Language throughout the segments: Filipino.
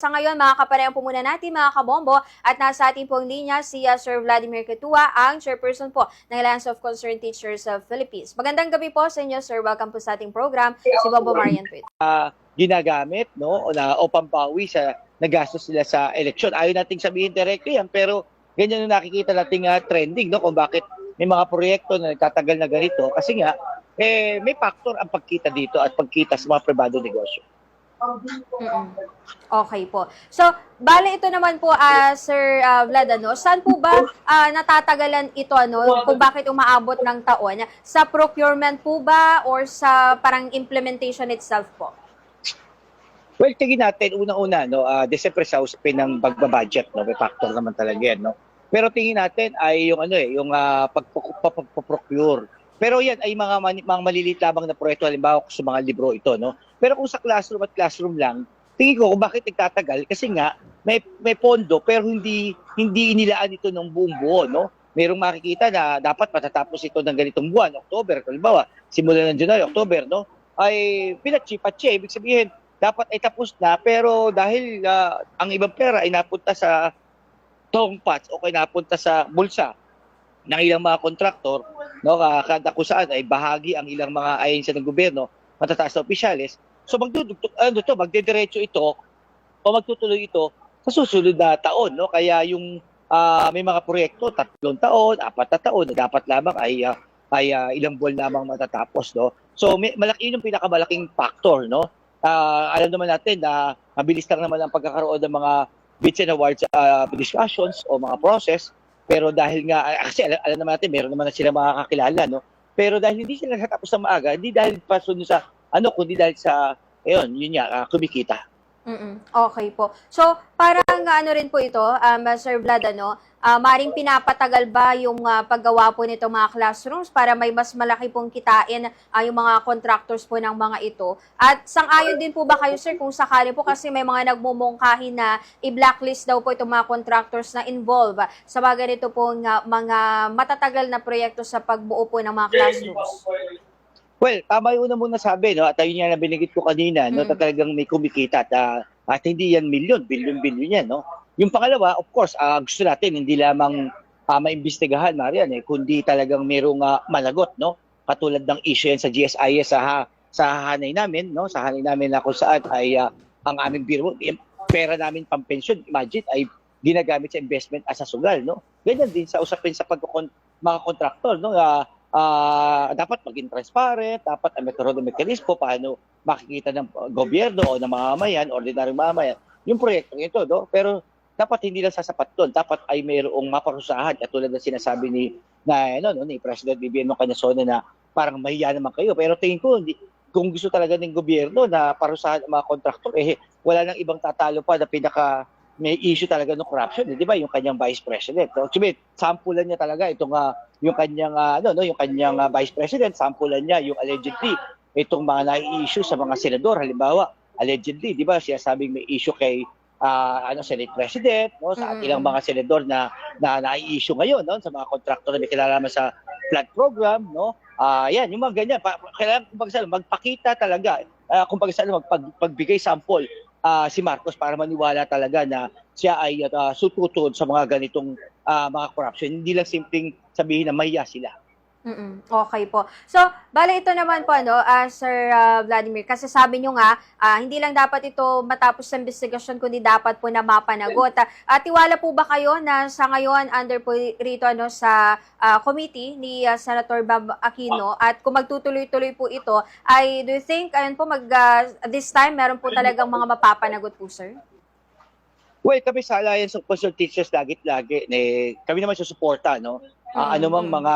Sa ngayon, makakaparehan po muna natin mga kabombo at nasa ating pong linya si uh, Sir Vladimir Ketua, ang chairperson po ng Alliance of Concerned Teachers of Philippines. Magandang gabi po sa inyo, Sir. Welcome po sa ating program. Si Bobo Marian po. ito. ginagamit no o na o pambawi sa nagastos sila sa eleksyon. Ayaw nating sabihin directly yan pero ganyan yung nakikita nating ah, trending no kung bakit may mga proyekto na nagtatagal na ganito kasi nga eh may factor ang pagkita dito at pagkita sa mga pribado negosyo. Okay po. So, bale ito naman po, ah, Sir ah, Vlad, ano, saan po ba ah, natatagalan ito, ano, kung bakit umaabot ng taon? Sa procurement po ba or sa parang implementation itself po? Well, tingin natin una-una no, uh, December sa usapin ng pagbabudget no, may factor naman talaga yan no. Pero tingin natin ay yung ano eh, yung uh, pagpo-procure. Pero yan ay mga, mga maliliit lamang na proyekto halimbawa sa mga libro ito no. Pero kung sa classroom at classroom lang, tingin ko kung bakit nagtatagal kasi nga may may pondo pero hindi hindi inilaan ito ng buong buo no. Merong makikita na dapat matatapos ito ng ganitong buwan, October, halimbawa, simulan ng July, October, no? Ay pinatsi-patsi, ibig sabihin dapat ay tapos na pero dahil ah, ang ibang pera ay napunta sa tongpats o kaya napunta sa bulsa ng ilang mga kontraktor, no, kada kung saan ay bahagi ang ilang mga ahensya ng gobyerno, matataas na opisyalis. So magdudugtog ano to, magdediretso ito o magtutuloy ito sa susunod na taon, no? Kaya yung ah, may mga proyekto tatlong taon, apat na taon na dapat lamang ay ah, ay ah, ilang buwan lamang matatapos, no? So may, malaki yun yung pinakamalaking factor, no? Ah, alam naman natin na mabilis lang naman ang pagkakaroon ng mga bids and awards ah, discussions o mga process. Pero dahil nga, ah, kasi alam, alam naman natin, meron naman na sila makakakilala, no? Pero dahil hindi sila natapos na maaga, hindi dahil pa sa, ano, kundi dahil sa, ayun, yun nga, ah, kumikita. Mm-mm. Okay po. So, parang ano rin po ito, um, Sir Vlad, ano, ah, maring pinapatagal ba yung ah, paggawa po nito mga classrooms para may mas malaki pong kitain ah, yung mga contractors po ng mga ito? At sang-ayon din po ba kayo, sir, kung sakali po kasi may mga nagmumungkahi na i-blacklist daw po itong mga contractors na involve ah, sa mga ganito po nga, mga matatagal na proyekto sa pagbuo po ng mga classrooms? Well, tama yung una mong nasabi, no? At ayun nga na binigit ko kanina, no? Mm. Talagang may kumikita at, ah, at hindi yan milyon, bilyon-bilyon yan, no? Yung pangalawa, of course, ah, gusto natin hindi lamang uh, maimbestigahan, Marian, eh, kundi talagang merong ah, managot, no? Katulad ng issue yan sa GSIS sa, ha- sa hanay namin, no? Sa hanay namin na kung saan ay ah, ang aming biro, eh, pera namin pampensyon, imagine, ay ginagamit sa investment as a sugal, no? Ganyan din sa usapin sa pagkakon mga kontraktor, no? Ah, ah, dapat maging transparent, dapat ang magkaroon ng mekanismo paano makikita ng uh, gobyerno o ng mamamayan, ordinaryong mamamayan, yung proyekto ito, no? Pero dapat hindi lang sasapat doon, dapat ay mayroong maparusahan katulad ng sinasabi ni na ano no ni President BBM Canyasone na parang mahiya naman kayo pero tingin ko hindi kung gusto talaga ng gobyerno na parusahan ang mga kontraktor eh wala nang ibang tatalo pa na pinaka may issue talaga ng corruption, eh, di ba? Yung kanyang vice president. So, Chubit, sampulan niya talaga itong ah, yung kanyang ah, ano no, yung kanyang ah, vice president, sampulan niya yung allegedly itong mga nai-issue sa mga senador halimbawa, allegedly, di ba? Siya sabing may issue kay ah, ano Senate President, no, sa Mm. ilang mga senador na na nai-issue ngayon, no, sa mga kontraktor na may kinalaman sa flood program, no. Ah, yan, yung mga ganyan, pa, kailangan kumbaga sa magpakita talaga, uh, kumbaga sa magpag, pagbigay sample ah, si Marcos para maniwala talaga na siya ay uh, sututud sa mga ganitong ah, mga corruption. Hindi lang simpleng sabihin na mahiya sila. Mm-mm. Okay po. So, bale ito naman po, ano, ah, Sir ah, Vladimir, kasi sabi nyo nga, ah, hindi lang dapat ito matapos sa investigasyon, kundi dapat po na mapanagot. Ah, tiwala po ba kayo na sa ngayon, under po rito ano, sa ah, committee ni ah, Senator Bob Aquino, at kung magtutuloy-tuloy po ito, ay do you think, ayun po, mag, ah, this time, meron po talagang mga mapapanagot po, sir? Well, kami sa Alliance of Concerned Teachers lagi-lagi, eh, kami naman susuporta, no? Ah, ano mang Mm. mga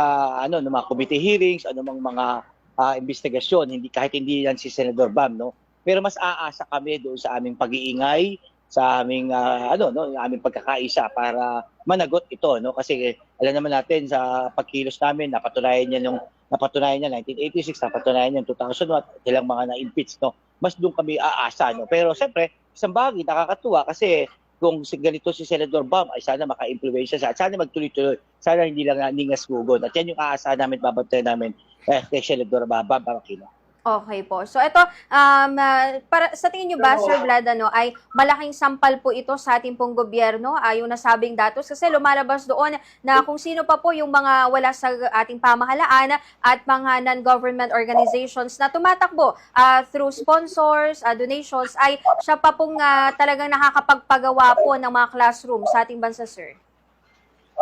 ano, no, mga committee hearings, ano mang mga ah, investigasyon, hindi kahit hindi yan si Senador Bam, no? Pero mas aasa kami doon sa aming pag-iingay, sa aming ah, ano, no, yung aming pagkakaisa para managot ito, no? Kasi alam naman natin sa pagkilos namin, napatunayan niya nung napatunayan niya 1986, napatunayan niya 2001, ilang mga na-impeach, no? Mas doon kami aasa, no? Pero siyempre, isang bagay nakakatuwa kasi kung si ganito si Senador Bam ay sana maka-impluwensya siya at sana magtuloy-tuloy. Sana hindi lang ningas gugon. At yan yung aasahan namin, babantayan namin eh, kay Senador Bam Aquino. Okay po. So ito, um, ah, para, sa tingin nyo ba, Sir Vlad, ano, ay malaking sampal po ito sa ating pong gobyerno, ay yung nasabing datos? Kasi lumalabas doon na kung sino pa po yung mga wala sa ating pamahalaan at mga non-government organizations na tumatakbo ah, through sponsors, ah, donations, ay siya pa pong ah, talagang nakakapagpagawa po ng mga classroom sa ating bansa, sir.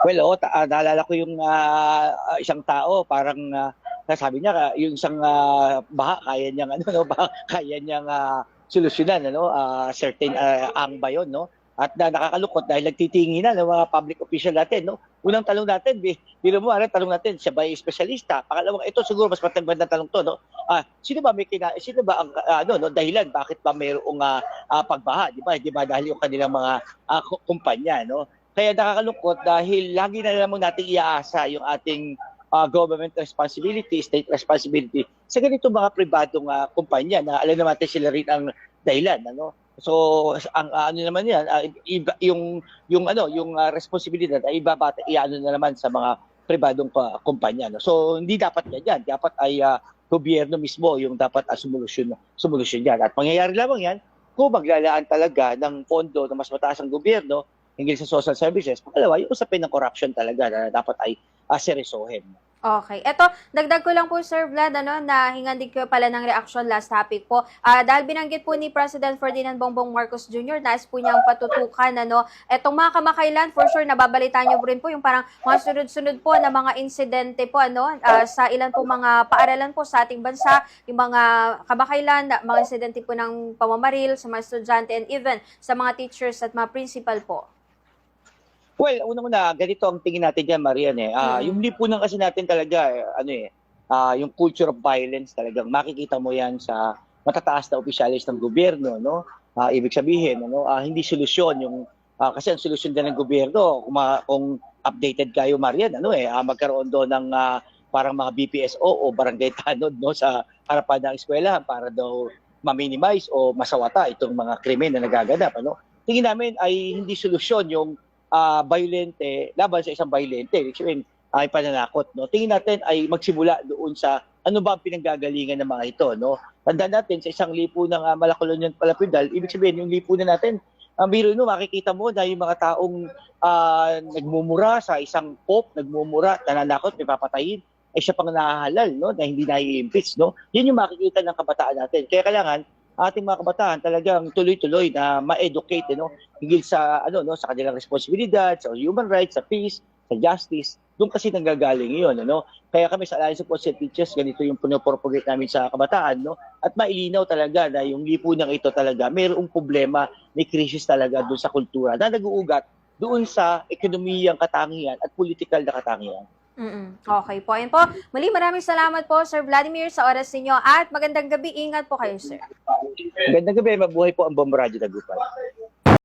Well, oo, ah, naalala ko yung ah, isang tao, parang ah, sabi niya, yung isang ah, baha, kaya niyang, ano, no, baha, kaya niyang ah, solusyonan, ano, ah, certain ah, ang ba yun, no? At na, nakakalukot dahil nagtitingi na ng mga public official natin, no? Unang tanong natin, bi, biro mo, ano, tanong natin, siya ba espesyalista? Pangalawang, ito siguro mas matambad na tanong to, no? Ah, sino ba may kina, sino ba ang ah, ano, no, dahilan bakit ba mayroong ah, ah, pagbaha, di ba? Di ba dahil yung kanilang mga ku- kumpanya, no? Kaya nakakalungkot dahil lagi na lamang nating iaasa yung ating uh, government responsibility, state responsibility sa ganito mga pribadong uh, kumpanya na alam naman natin sila rin ang dahilan ano? So ang uh, ano naman yan uh, iba, yung yung ano yung uh, responsibilidad ay ibabata iano na naman sa mga pribadong uh, kumpanya no? So hindi dapat yan dapat ay uh, gobyerno mismo yung dapat uh, sumulusyon sumulusyon yan at mangyayari lamang yan kung maglalaan talaga ng pondo na mas mataas ang gobyerno hinggil sa social services. Pangalawa, yung usapin ng corruption talaga na dapat ay uh, seryosohin. Okay. Ito, dagdag ko lang po, Sir Vlad, ano, na hingandig ko pala ng reaction last topic po. Ah, dahil binanggit po ni President Ferdinand Bongbong Marcos Jr., nais po niyang patutukan, ano, etong mga kamakailan, for sure, nababalitaan niyo rin po yung parang mga sunod-sunod po na mga insidente po, ano, ah, sa ilan po mga paaralan po sa ating bansa, yung mga kamakailan, mga insidente po ng pamamaril sa mga estudyante and even sa mga teachers at mga principal po. Well, unang-una, ganito ang tingin natin dyan, Marian. Eh. Ah, Mm. Yung lipunan kasi natin talaga, eh, ano eh, ah, yung culture of violence talagang makikita mo yan sa matataas na opisyalis ng gobyerno. No? Ah, ibig sabihin, ano, ah, hindi solusyon yung ah, kasi ang solusyon din ng gobyerno kung, ma- kung updated kayo Marian ano eh ah, magkaroon doon ng ah, parang mga BPSO o barangay tanod no sa harapan ng eskwelahan para daw ma-minimize o masawata itong mga krimen na nagaganap ano tingin namin ay hindi solusyon yung ah violente laban sa isang violente which mean ay pananakot no? Tingin natin ay magsimula doon sa ano ba ang pinanggagalingan ng mga ito no? Tandaan natin sa isang lipunan ng uh, Malacolonian Palapidal ibig sabihin yung lipunan natin ang biro no makikita mo na yung mga taong ah, nagmumura sa isang pope nagmumura nananakot may papatayin ay siya pang nahahalal no? Na hindi nai-impeach no? Yun yung makikita ng kabataan natin. Kaya kailangan ating mga kabataan talagang tuloy-tuloy na ma-educate no? Higil sa ano no? Sa kanilang responsibilidad sa human rights sa peace sa justice. Doon kasi nanggagaling yun ano kaya kami sa Alliance of Concerned Teachers ganito yung pinopropagate namin sa kabataan no? At mailinaw talaga na yung lipunan ito talaga mayroong problema may krisis talaga doon sa kultura na nag-uugat doon sa ekonomiyang katangian at political na katangian Mm-mm. Okay po. Ayun po. Muli, maraming salamat po, Sir Vladimir, sa oras ninyo. At magandang gabi. Ingat po kayo, sir. Gandang gabi, mabuhay po ang Bombo Radio Tagumpay.